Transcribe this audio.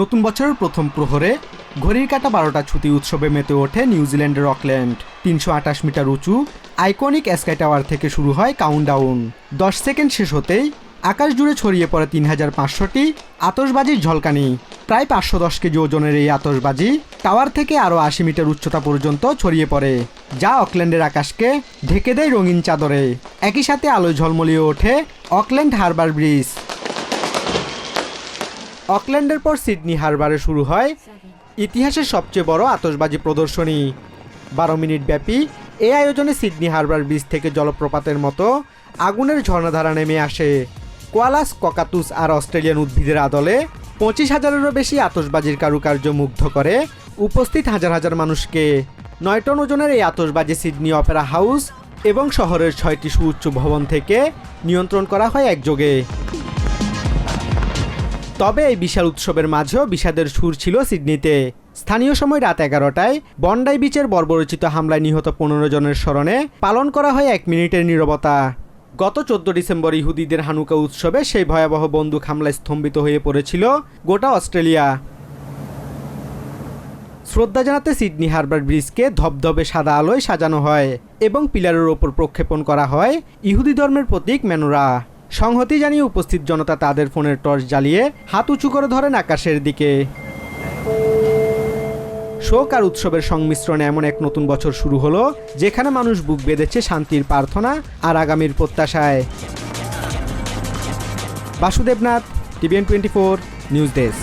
নতুন বছরের প্রথম প্রহরে ঘড়ির কাটা বারোটা ছুটি উৎসবে মেতে ওঠে নিউজিল্যান্ডের অকল্যান্ড তিনশো আটাশ মিটার উঁচু, আইকনিক স্কাই টাওয়ার থেকে শুরু হয় কাউন্টডাউন। দশ সেকেন্ড শেষ হতেই আকাশ জুড়ে ছড়িয়ে পড়ে তিন হাজার পাঁচশোটি আতসবাজির ঝলকানি। প্রায় পাঁচশো দশ কেজি ওজনের এই আতসবাজি টাওয়ার থেকে আরও আশি মিটার উচ্চতা পর্যন্ত ছড়িয়ে পড়ে, যা অকল্যান্ডের আকাশকে ঢেকে দেয় রঙিন চাদরে। একই সাথে আলোয় ঝলমলিয়ে ওঠে অকল্যান্ড হারবার ব্রিজ। অকল্যান্ডের পর সিডনি হারবারে শুরু হয় ইতিহাসের সবচেয়ে বড় আতশবাজি প্রদর্শনী। বারো মিনিট ব্যাপী এই আয়োজনে সিডনি হারবার ব্রিজ থেকে জলপ্রপাতের মতো আগুনের ঝর্ণাধারা নেমে আসে। কোয়ালাস, ককাতুস আর অস্ট্রেলিয়ান উদ্ভিদের আদলে পঁচিশ হাজারেরও বেশি আতশবাজির কারুকার্য মুগ্ধ করে উপস্থিত হাজার হাজার মানুষকে। নয় টন ওজনের এই আতশবাজি সিডনি অপেরা হাউস এবং শহরের ছয়টি সুউচ্চ ভবন থেকে নিয়ন্ত্রণ করা হয় একযোগে। তবে এই বিশাল উৎসবের মাঝেও বিষাদের সুর ছিল সিডনিতে। স্থানীয় সময় রাত এগারোটায় বন্ডাই বিচের বর্বরচিত হামলায় নিহত পনেরো জনের স্মরণে পালন করা হয় এক মিনিটের নীরবতা। গত চোদ্দ ডিসেম্বর ইহুদিদের হানুকা উৎসবে সেই ভয়াবহ বন্দুক হামলায় স্তম্ভিত হয়ে পড়েছিল গোটা অস্ট্রেলিয়া। শ্রদ্ধা জানাতে সিডনি হারবার ব্রিজকে ধবধবে সাদা আলোয় সাজানো হয় এবং পিলারের ওপর প্রক্ষেপণ করা হয় ইহুদি ধর্মের প্রতীক মেনোরা। সংহতি জানিয়ে উপস্থিত জনতা তাদের ফোনের টর্চ জ্বালিয়ে হাত উঁচু করে ধরেন আকাশের দিকে। শোক আর উৎসবের সংমিশ্রণে এমন এক নতুন বছর শুরু হলো, যেখানে মানুষ বুক বেঁধেছে শান্তির প্রার্থনা আর আগামীর প্রত্যাশায়। Basudebnath, TVN twenty four, news desk.